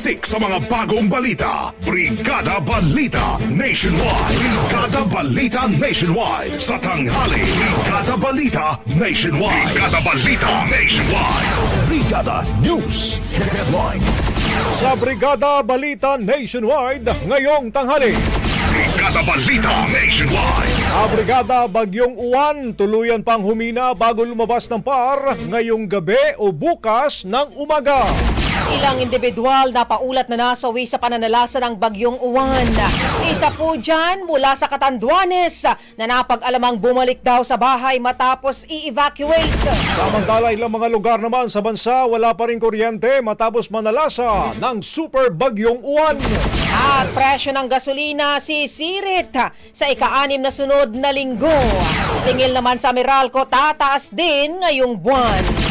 Siksik sa mga bagong balita. Brigada Balita Nationwide. Brigada Balita Nationwide. Sa tanghali. Brigada Balita Nationwide. Brigada Balita Nationwide. Brigada News Headlines. Sa Brigada Balita Nationwide, ngayong tanghali. Brigada Balita Nationwide. Ang Brigada Bagyong Uwan, tuluyan pang humina bago lumabas ng par ngayong gabi o bukas ng umaga. Ilang individual na paulat na nasawi sa pananalasa ng bagyong uwan. Isa po dyan mula sa Katanduanes na napag-alamang bumalik daw sa bahay matapos i-evacuate. Samantala ilang mga lugar naman sa bansa wala pa rin kuryente matapos manalasa ng super bagyong uwan. At presyo ng gasolina sisirit sa ika-anim na sunod na linggo. Singil naman sa Meralco tataas din ngayong buwan.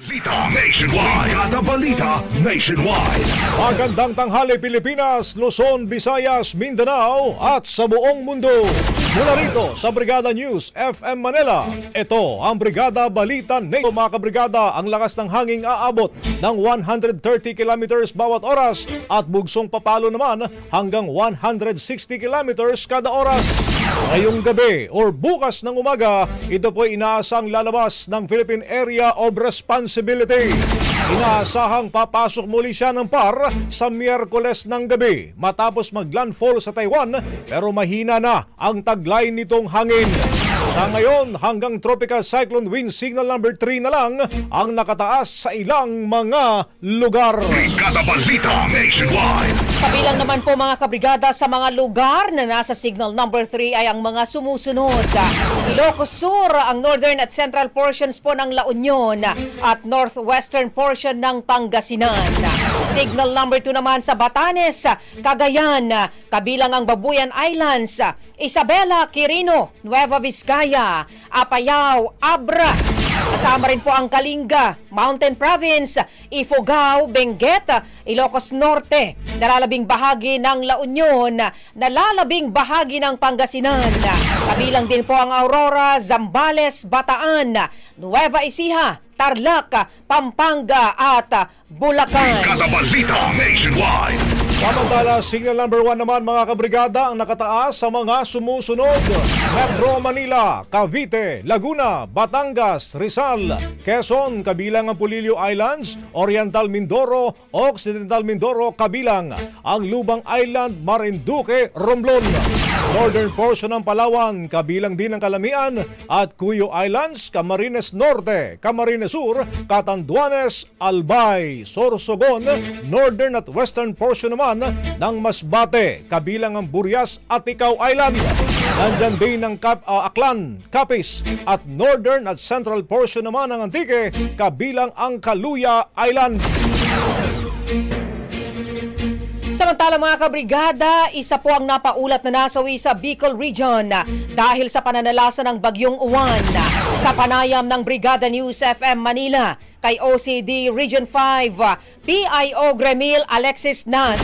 Balita Nationwide. Brigada Balita Nationwide. Magandang tanghali Pilipinas, Luzon, Visayas, Mindanao at sa buong mundo. Mula rito sa Brigada News FM Manila, ito ang Brigada Balita Neto. Mga kabrigada, ang lakas ng hanging aabot ng 130 kilometers bawat oras at bugsong papalo naman hanggang 160 kilometers kada oras. Ngayong gabi or bukas ng umaga, ito po inaasang lalabas ng Philippine Area of Responsibility. Inaasahang papasok muli siya ng par sa Miyerkules ng gabi matapos maglandfall sa Taiwan pero mahina na ang taglay nitong hangin. Sa ngayon, hanggang Tropical Cyclone Wind Signal number 3 na lang ang nakataas sa ilang mga lugar. Brigada Balita Nationwide. Kabilang naman po mga kabrigada sa mga lugar na nasa signal number 3 ay ang mga sumusunod. Ilocos Sur, ang northern at central portions po ng La Union at northwestern portion ng Pangasinan. Signal number 2 naman sa Batanes, Cagayan, kabilang ang Babuyan Islands, Isabela, Quirino, Nueva Vizcaya, Apayao, Abra, Kasama rin po ang Kalinga, Mountain Province, Ifugao, Benguet, Ilocos Norte, nalalabing bahagi ng La Union, nalalabing bahagi ng Pangasinan. Kabilang din po ang Aurora, Zambales, Bataan, Nueva Ecija, Tarlac, Pampanga at Bulacan. Brigada Balita Nationwide. Samantala, signal number 1 naman mga kabrigada ang nakataas sa mga sumusunod. Metro Manila, Cavite, Laguna, Batangas, Rizal, Quezon, kabilang ang Pulilio Islands, Oriental Mindoro, Occidental Mindoro, kabilang ang Lubang Island, Marinduque, Romblon. Northern portion ng Palawan, kabilang din ang Kalamian at Cuyo Islands, Camarines Norte, Camarines Sur, Catanduanes, Albay, Sorsogon, Northern at Western portion naman ng Masbate, kabilang ang Burias at Ikaw Island. Nandyan din ang Cap, ah, Aklan, Capiz at Northern at Central portion naman ng Antique, kabilang ang Kaluya Island. Samantala mga kabrigada, isa po ang napaulat na nasawi sa Bicol Region dahil sa pananalasa ng bagyong uwan. Sa panayam ng Brigada News FM Manila, kay OCD Region 5, PIO Gremil Alexis Nas.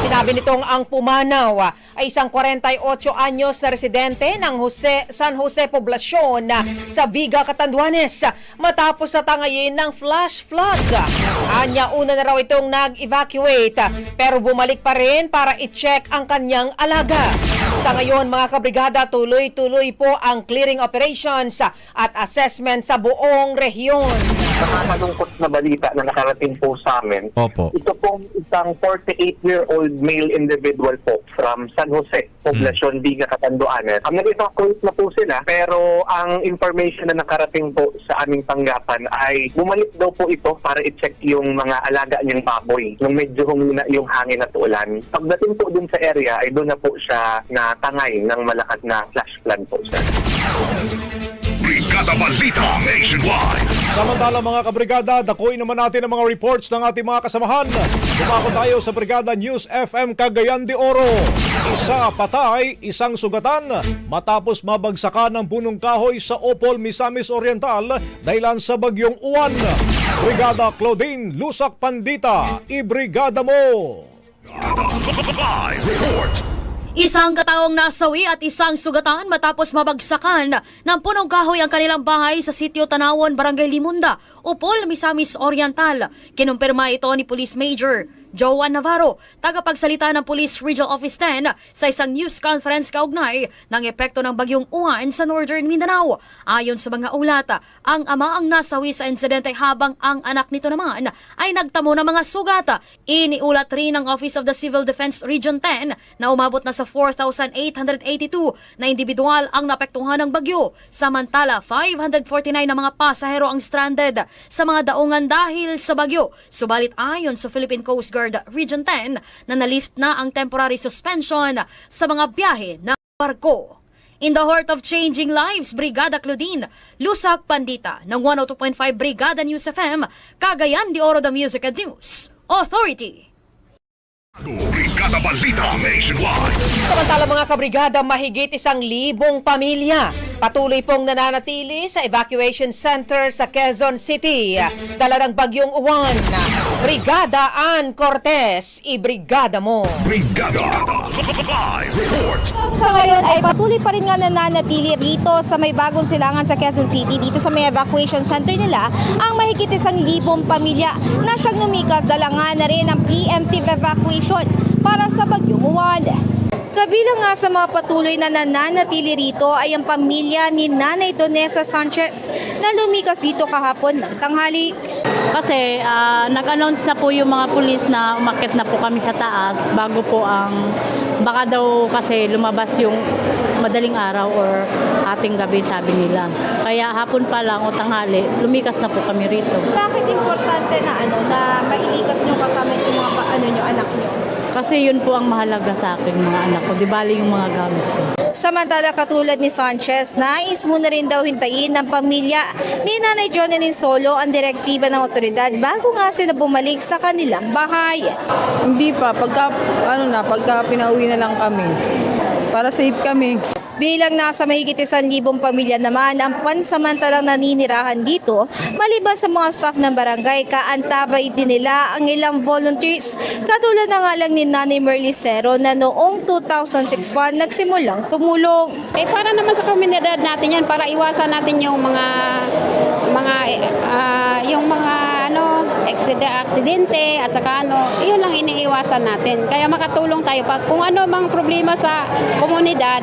Sinabi nitong ang pumanaw ay isang 48 anyos na residente ng Jose, San Jose Poblacion sa Viga, Catanduanes matapos sa tangayin ng flash flood. Anya una na raw itong nag-evacuate pero bumalik pa rin para i-check ang kanyang alaga. Sa ngayon mga kabrigada, tuloy-tuloy po ang clearing operations at assessment sa buong rehiyon. nakakalungkot na balita na nakarating po sa amin. Opo. Ito pong isang 48-year-old male individual po from San Jose, Poblacion, Biga, Catanduanes. Ang nag-evacuate na po sila pero ang information na nakarating po sa aming tanggapan ay bumalik daw po ito para i-check yung mga alaga niyang baboy nung medyo humina yung hangin at ulan. Pagdating po dun sa area ay doon na po siya natangay ng malakas na flash flood po siya. Brigada Balita Nationwide. Samantala mga kabrigada, dakuin naman natin ang mga reports ng ating mga kasamahan. Dumako tayo sa Brigada News FM Cagayan de Oro. Isa patay, isang sugatan matapos mabagsakan ng punong kahoy sa Opol, Misamis Oriental dahilan sa bagyong uwan. Brigada Claudine Lusak Pandita, ibrigada mo! Live report. Isang kataong nasawi at isang sugatan matapos mabagsakan ng punong kahoy ang kanilang bahay sa sitio Tanawon, Barangay Limunda, Upol, Misamis Oriental. Kinumpirma ito ni Police Major Joan Navarro, tagapagsalita ng Police Regional Office 10 sa isang news conference kaugnay ng epekto ng bagyong uwan sa Northern Mindanao. Ayon sa mga ulat, ang ama ang nasawi sa insidente habang ang anak nito naman ay nagtamo ng mga sugat. Iniulat rin ng Office of the Civil Defense Region 10 na umabot na sa 4,882 na individual ang napektuhan ng bagyo. Samantala, 549 na mga pasahero ang stranded sa mga daungan dahil sa bagyo. Subalit ayon sa Philippine Coast Guard Region 10 na nalift na ang temporary suspension sa mga biyahe ng barko. In the heart of changing lives, Brigada Claudine, Lusak Pandita ng 102.5 Brigada News FM, Cagayan de Oro the Music and News Authority. Brigada Balita Nationwide. Samantala mga kabrigada, mahigit isang libong pamilya patuloy pong nananatili sa evacuation center sa Quezon City. Dala ng bagyong uwan. Brigada Ann Cortez, ibrigada mo. Brigada Live report. Sa ngayon ay patuloy pa rin nga nananatili rito sa may bagong silangan sa Quezon City dito sa may evacuation center nila ang mahigit isang libong pamilya na siyang lumikas dala nga na rin ang preemptive evacuation para sa bagyong uwan. Kabilang nga sa mga patuloy na nananatili rito ay ang pamilya ni Nanay Donesa Sanchez na lumikas dito kahapon ng tanghali. Kasi ah, nag-announce na po yung mga pulis na umakit na po kami sa taas bago po ang baka daw kasi lumabas yung madaling araw or ating gabi sabi nila. Kaya hapon pa lang o tanghali, lumikas na po kami rito. Bakit importante na ano na mailikas nyo kasama yung mga ano nyo, anak nyo? Kasi yun po ang mahalaga sa akin mga anak ko. Di bali yung mga gamit ko. Samantala katulad ni Sanchez, nais mo na rin daw hintayin ng pamilya ni Nanay Jonalyn Solo ang direktiba ng otoridad bago nga sila bumalik sa kanilang bahay. Hindi pa, pagka, ano na, pagka pinauwi na lang kami. Para safe kami. Bilang nasa mahigit isang libong pamilya naman ang pansamantalang naninirahan dito, maliban sa mga staff ng barangay, kaantabay din nila ang ilang volunteers. Katulad na nga lang ni Nanay Merlicero na noong 2006 pa nagsimulang tumulong. Eh para naman sa komunidad natin yan para iwasan natin yung mga mga ah, yung mga aksidente at saka ano, iyon lang iniiwasan natin. Kaya makatulong tayo pag kung ano mang problema sa komunidad,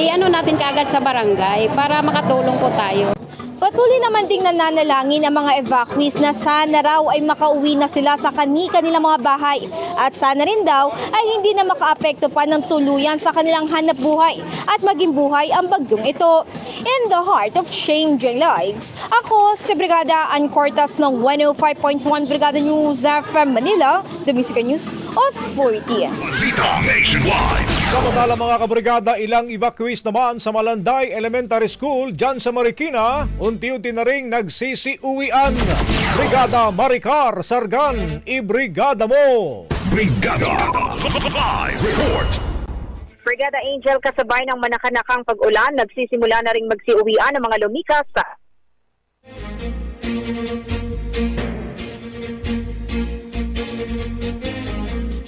i-ano natin kaagad sa barangay para makatulong po tayo. Patuloy naman ding nananalangin ang mga evacuees na sana raw ay makauwi na sila sa kani-kanilang mga bahay at sana rin daw ay hindi na makaapekto pa ng tuluyan sa kanilang hanap buhay at maging buhay ang bagyong ito. In the heart of changing lives, ako si Brigada Ann Cortas ng 105.1 Brigada News FM Manila, The News Authority. Balita Nationwide. Samantala mga kabrigada, ilang evacuees naman sa Malanday Elementary School dyan sa Marikina, unti-unti na ring nagsisiuwian. Brigada Maricar Sargan, ibrigada mo! Brigada. Live report. Brigada Angel kasabay ng manakanakang pag-ulan, nagsisimula na ring magsiuwian ng mga lumikas sa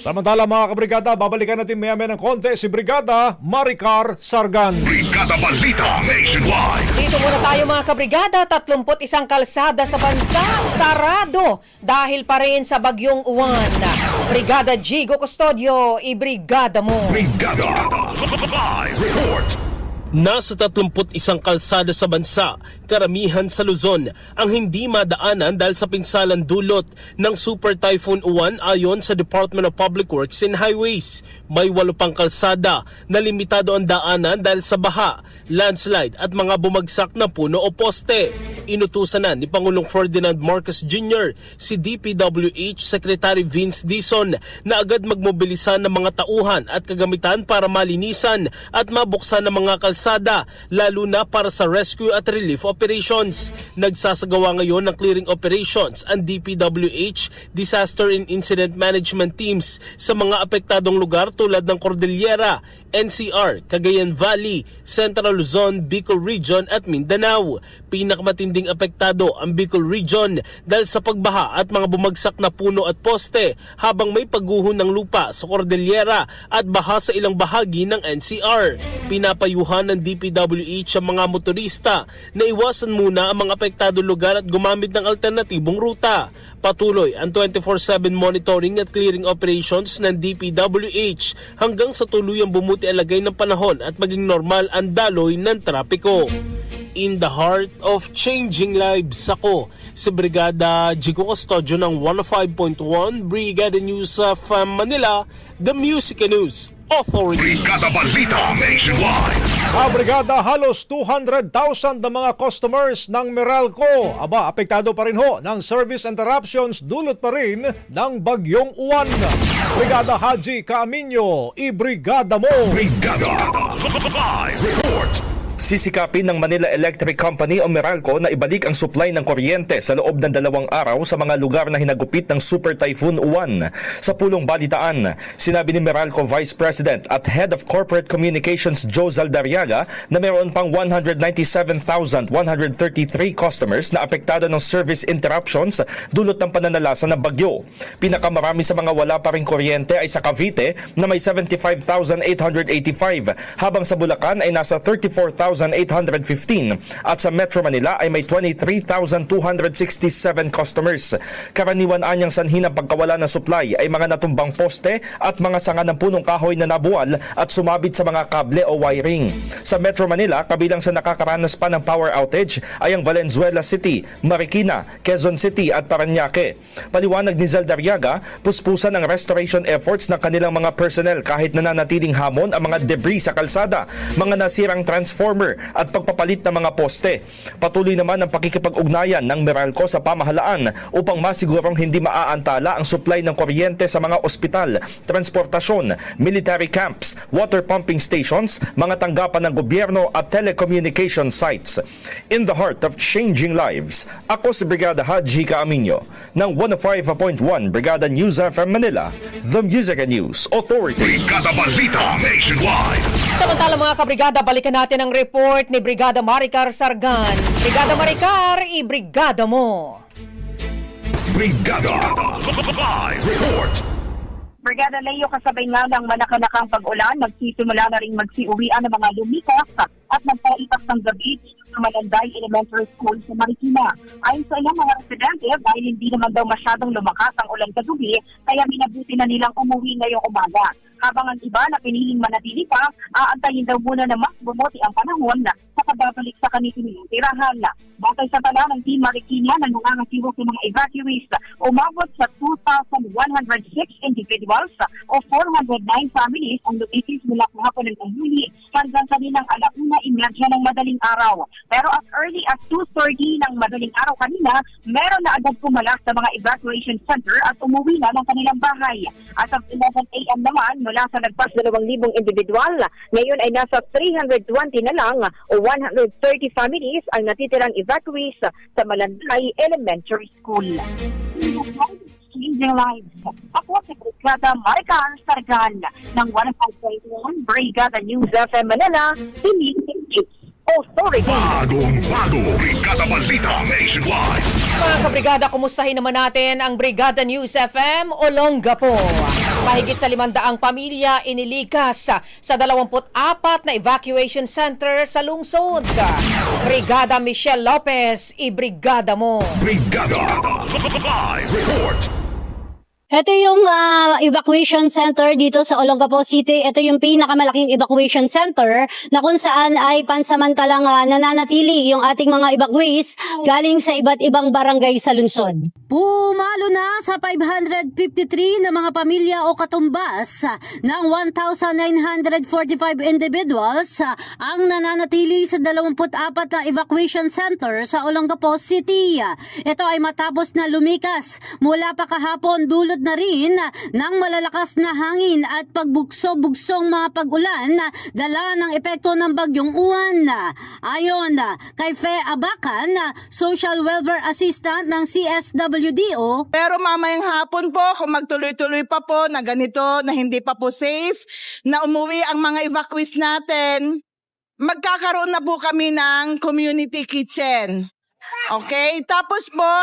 Samantala mga kabrigada, babalikan natin maya-maya ng konti si Brigada Maricar Sargan. Brigada Balita Nationwide. Dito muna tayo mga kabrigada, 31 kalsada sa bansa, sarado dahil pa rin sa bagyong uwan. Brigada Jigo Custodio, ibrigada mo. Brigada. Live report. Nasa 31 kalsada sa bansa, karamihan sa Luzon ang hindi madaanan dahil sa pinsalang dulot ng Super Typhoon Uwan ayon sa Department of Public Works and Highways. May walo pang kalsada na limitado ang daanan dahil sa baha, landslide at mga bumagsak na puno o poste. Inutusan na ni Pangulong Ferdinand Marcos Jr. si DPWH Secretary Vince Dison na agad magmobilisa ng mga tauhan at kagamitan para malinisan at mabuksan ng mga kalsada lalo na para sa rescue at relief operations. Nagsasagawa ngayon ng clearing operations ang DPWH Disaster and Incident Management Teams sa mga apektadong lugar tulad ng Cordillera, NCR, Cagayan Valley, Central Luzon, Bicol Region at Mindanao. Pinakamatinding apektado ang Bicol Region dahil sa pagbaha at mga bumagsak na puno at poste habang may pagguho ng lupa sa Cordillera at baha sa ilang bahagi ng NCR. Pinapayuhan ng DPWH ang mga motorista na iwasan muna ang mga apektado lugar at gumamit ng alternatibong ruta. Patuloy ang 24-7 monitoring at clearing operations ng DPWH hanggang sa tuluyang bumuti ang lagay ng panahon at maging normal ang daloy ng trapiko. In the heart of changing lives ako si Brigada Jigo Custodio ng 105.1 Brigada News of uh, Manila, The Music News Authority. Brigada Balita Nationwide. Mga brigada, halos 200,000 na mga customers ng Meralco. Aba, apektado pa rin ho ng service interruptions dulot pa rin ng bagyong uwan. Brigada Haji Kaaminyo, ibrigada mo! Brigada. Live report. Sisikapin ng Manila Electric Company o Meralco na ibalik ang supply ng kuryente sa loob ng dalawang araw sa mga lugar na hinagupit ng Super Typhoon Uwan. Sa pulong balitaan, sinabi ni Meralco Vice President at Head of Corporate Communications Joe Zaldariaga na mayroon pang 197,133 customers na apektado ng service interruptions dulot ng pananalasa ng bagyo. Pinakamarami sa mga wala pa rin kuryente ay sa Cavite na may 75,885 habang sa Bulacan ay nasa 34,815 at sa Metro Manila ay may 23,267 customers. Karaniwan anyang sanhi ng pagkawala ng supply ay mga natumbang poste at mga sanga ng punong kahoy na nabuwal at sumabit sa mga kable o wiring. Sa Metro Manila, kabilang sa nakakaranas pa ng power outage ay ang Valenzuela City, Marikina, Quezon City at Paranaque. Paliwanag ni Zaldariaga, puspusan ang restoration efforts ng kanilang mga personnel kahit nananatiling hamon ang mga debris sa kalsada, mga nasirang transformer at pagpapalit ng mga poste. Patuloy naman ang pakikipag-ugnayan ng Meralco sa pamahalaan upang masigurong hindi maaantala ang supply ng kuryente sa mga ospital, transportasyon, military camps, water pumping stations, mga tanggapan ng gobyerno at telecommunication sites. In the heart of changing lives, ako si Brigada Haji Kaaminyo ng 105.1 Brigada News FM Manila, The Music and News Authority. Brigada Balita Nationwide. Samantala mga kabrigada, balikan natin ang report ni Brigada Maricar Sargan. Brigada Maricar, i-brigada mo. Brigada Live Report Brigada Leo kasabay nga ng manakanakang pag-ulan, magsisimula na rin magsiuwian ng mga lumikas at nagpalipas ng gabi sa Malanday Elementary School sa Marikina. Ayon sa ilang mga residente, dahil hindi naman daw masyadong lumakas ang ulan kagabi, kaya minabuti na nilang umuwi ngayong umaga. Habang ang iba na piniling manatili pa, aantayin daw muna na mas bumuti ang panahon sa pagbabalik sa kanilang tirahan. Batay sa tala ng Team Marikina na nangangasiwa sa mga evacuees, umabot sa 2,106 individuals o 409 families ang lumikis mula kahapon ng Huli hanggang kaninang alauna imedya ng madaling araw. Pero as early as 2.30 ng madaling araw kanina, meron na agad pumalak sa mga evacuation center at umuwi na ng kanilang bahay. As of 11 a.m. naman, mula sa nagpas 2,000 individual, ngayon ay nasa 320 na lang o 130 families ang natitirang evacuees sa Malanday Elementary School. Changing lives. Ako si Brigada Maricar Sargan ng 105.1 Brigada News FM Manila, Pinig Authority. Bagong bago Brigada Balita Nationwide Mga kabrigada, kumustahin naman natin ang Brigada News FM Olongapo. Mahigit sa limandaang pamilya inilikas sa 24 na evacuation center sa lungsod. Brigada Michelle Lopez, i-brigada mo. Brigada Live Report Ito yung ah, evacuation center dito sa Olongapo City. Ito yung pinakamalaking evacuation center na kung saan ay pansamantalang ah, nananatili yung ating mga evacuees galing sa iba't ibang barangay sa lungsod. Pumalo na sa 553 na mga pamilya o katumbas ng 1,945 individuals ang nananatili sa 24 na evacuation center sa Olongapo City. Ito ay matapos na lumikas mula pa kahapon dulot na rin ng malalakas na hangin at pagbugso-bugsong mga pag-ulan dala ng epekto ng bagyong uwan. Ayon kay Fe Abakan, Social Welfare Assistant ng CSWDO, Pero mamayang hapon po, kung magtuloy-tuloy pa po na ganito, na hindi pa po safe, na umuwi ang mga evacuees natin, magkakaroon na po kami ng community kitchen. Okay? Tapos po,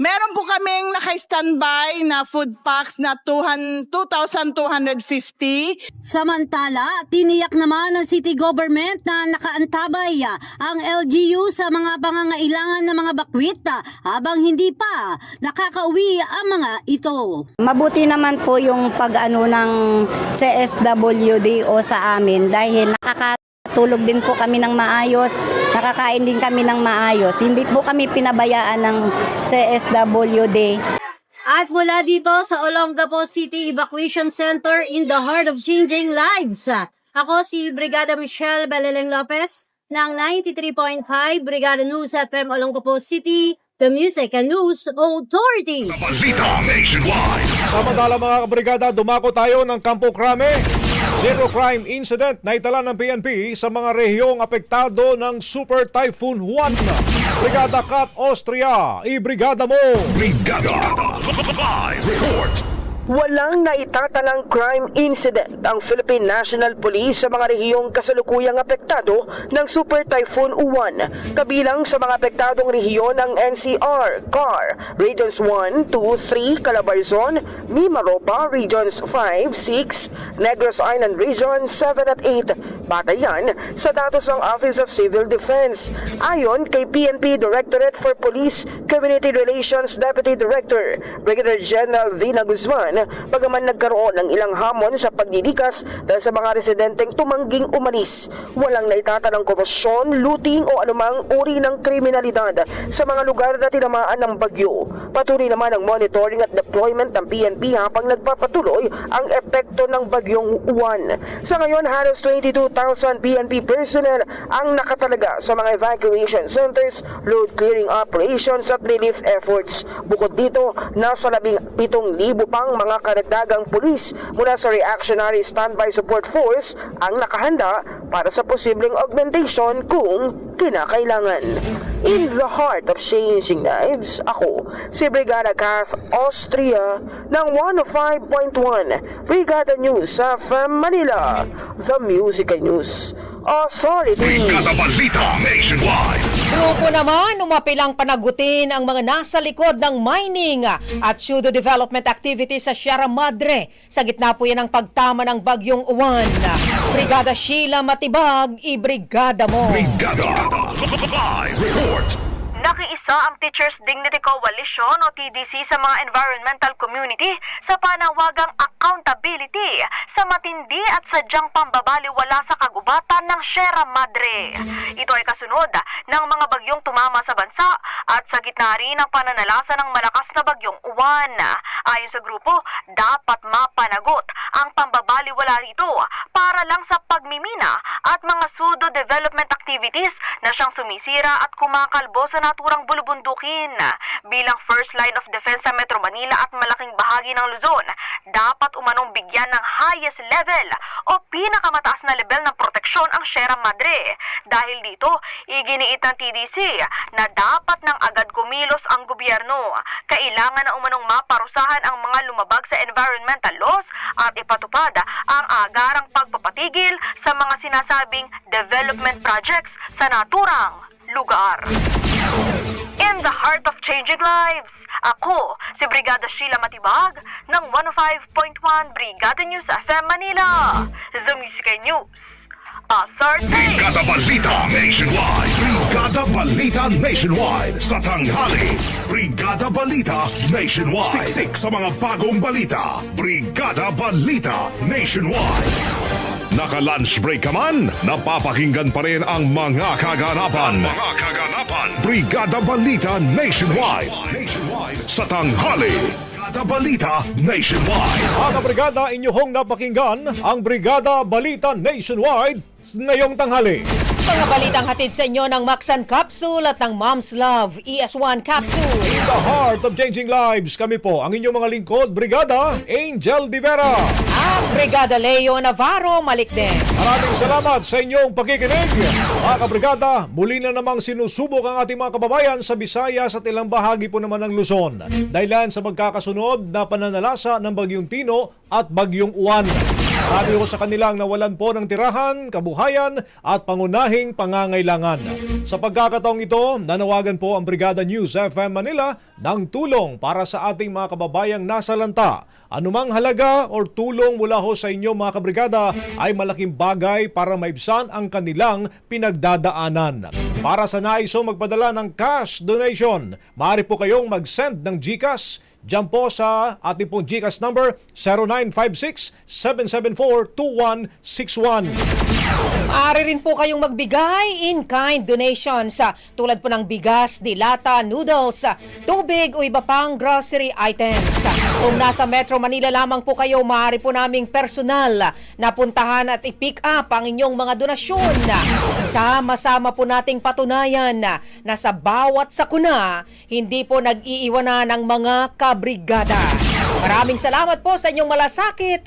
meron po kaming naka-standby na food packs na 200 2,250. Samantala, tiniyak naman ng city government na nakaantabay ah, ang LGU sa mga pangangailangan ng mga bakwit ah, habang hindi pa nakakauwi ang mga ito. Mabuti naman po yung pag-ano ng CSWDO sa amin dahil nakakatulog din po kami ng maayos, nakakain din kami ng maayos. Hindi po kami pinabayaan ng CSWD. At mula dito sa Olongapo City Evacuation Center in the heart of changing lives. Ako si Brigada Michelle Beleleng Lopez ng 93.5 Brigada News FM Olongapo City, the Music and News Authority. Balita Nationwide Samantala mga kabrigada, dumako tayo ng Campo Crame. Zero crime incident na itala ng PNP sa mga rehiyong apektado ng Super Typhoon Juan. Brigada Kat Austria, i-brigada mo! Brigada Live Report Walang naitatalang crime incident ang Philippine National Police sa mga rehiyong kasalukuyang apektado ng Super Typhoon Uwan. Kabilang sa mga apektadong rehiyon ang NCR, CAR, Regions 1, 2, 3, Calabarzon, Mimaropa, Regions 5, 6, Negros Island Region 7 at 8. Batayan sa datos ng Office of Civil Defense. Ayon kay PNP Directorate for Police Community Relations Deputy Director, Brigadier General Vina Guzman, bagaman nagkaroon ng ilang hamon sa pagdidikas dahil sa mga residenteng tumangging umalis. Walang naitatalang korupsyon, looting o anumang uri ng kriminalidad sa mga lugar na tinamaan ng bagyo. Patuloy naman ang monitoring at deployment ng PNP habang nagpapatuloy ang epekto ng bagyong uwan. Sa ngayon, halos 22,000 PNP personnel ang nakatalaga sa mga evacuation centers, road clearing operations at relief efforts. Bukod dito, nasa 17,000 pang mga karagdagang pulis mula sa Reactionary Standby Support Force ang nakahanda para sa posibleng augmentation kung kinakailangan. In the heart of changing lives, ako si Brigada Kath Austria ng 105.1 Brigada News sa Manila, The Musical News Authority. Balita Nationwide. Grupo naman umapilang panagutin ang mga nasa likod ng mining at pseudo development activities sa Sierra Madre. Sa gitna po yan ang pagtama ng bagyong uwan. Brigada Sheila Matibag, i-brigada mo. Brigada. Live report. Nakiisa ang Teachers Dignity Coalition o TDC sa mga environmental community sa panawagang accountability sa matindi at sadyang pambabaliwala sa kagubatan ng Sierra Madre. Ito ay kasunod ng mga bagyong tumama sa bansa at sa gitna rin ng pananalasa ng malakas na bagyong uwan. Ayon sa grupo, dapat mapanagot ang pambabaliwala rito para lang sa pagmimina at mga pseudo development activities siyang sumisira at kumakalbo sa naturang bulubundukin. Bilang first line of defense sa Metro Manila at malaking bahagi ng Luzon, dapat umanong bigyan ng highest level o pinakamataas na level ng proteksyon ang Sierra Madre. Dahil dito, iginiit ng TDC na dapat nang agad kumilos ang gobyerno. Kailangan na umanong maparusahan ang mga lumabag sa environmental laws at ipatupad ang agarang pagpapatigil sa mga sinasabing development projects sa naturang lugar. In the heart of changing lives, ako si Brigada Sheila Matibag ng 105.1 Brigada News FM Manila. The Music News. Brigada Balita Nationwide. Brigada Balita Nationwide. Sa tanghali. Brigada Balita Nationwide. Siksik sa mga bagong balita. Brigada Balita Nationwide. Naka-lunch break ka man, napapakinggan pa rin ang mga kaganapan. mga kaganapan. Brigada Balita Nationwide. Nationwide. Sa tanghali. Brigada Balita Nationwide. Mga kabrigada, inyong napakinggan ang Brigada Balita Nationwide ngayong tanghali. Mga balitang hatid sa inyo ng Maxan Capsule at ng Mom's Love ES1 Capsule. In the heart of changing lives, kami po ang inyong mga lingkod, Brigada Angel Divera. At Brigada Leo Navarro Malikden. Maraming salamat sa inyong pakikinig. Mga kabrigada, muli na namang sinusubok ang ating mga kababayan sa Visayas at ilang bahagi po naman ng Luzon. Dahilan sa magkakasunod na pananalasa ng Bagyong Tino at Bagyong Uwan. Sabi ko sa kanilang nawalan po ng tirahan, kabuhayan at pangunahing pangangailangan. Sa pagkakataong ito, nanawagan po ang Brigada News FM Manila ng tulong para sa ating mga kababayang nasa lanta. Anumang halaga o tulong mula ho sa inyo mga kabrigada ay malaking bagay para maibsan ang kanilang pinagdadaanan. Para sa nais ho magpadala ng cash donation, maaari po kayong mag-send ng GCash Diyan po sa ating pong GCash number 0956-774-2161. Maaari rin po kayong magbigay in-kind donations tulad po ng bigas, dilata, noodles, tubig o iba pang grocery items. Kung nasa Metro Manila lamang po kayo, maaari po naming personal na puntahan at i-pick up ang inyong mga donasyon. Sama-sama po nating patunayan na sa bawat sakuna, hindi po nag-iiwanan ng mga kabrigada. Maraming salamat po sa inyong malasakit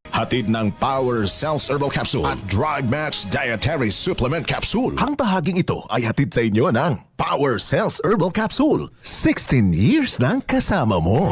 Hatid ng Power Cells Herbal Capsule at Dry Match Dietary Supplement Capsule. Ang bahaging ito ay hatid sa inyo ng Power Cells Herbal Capsule. 16 years nang kasama mo.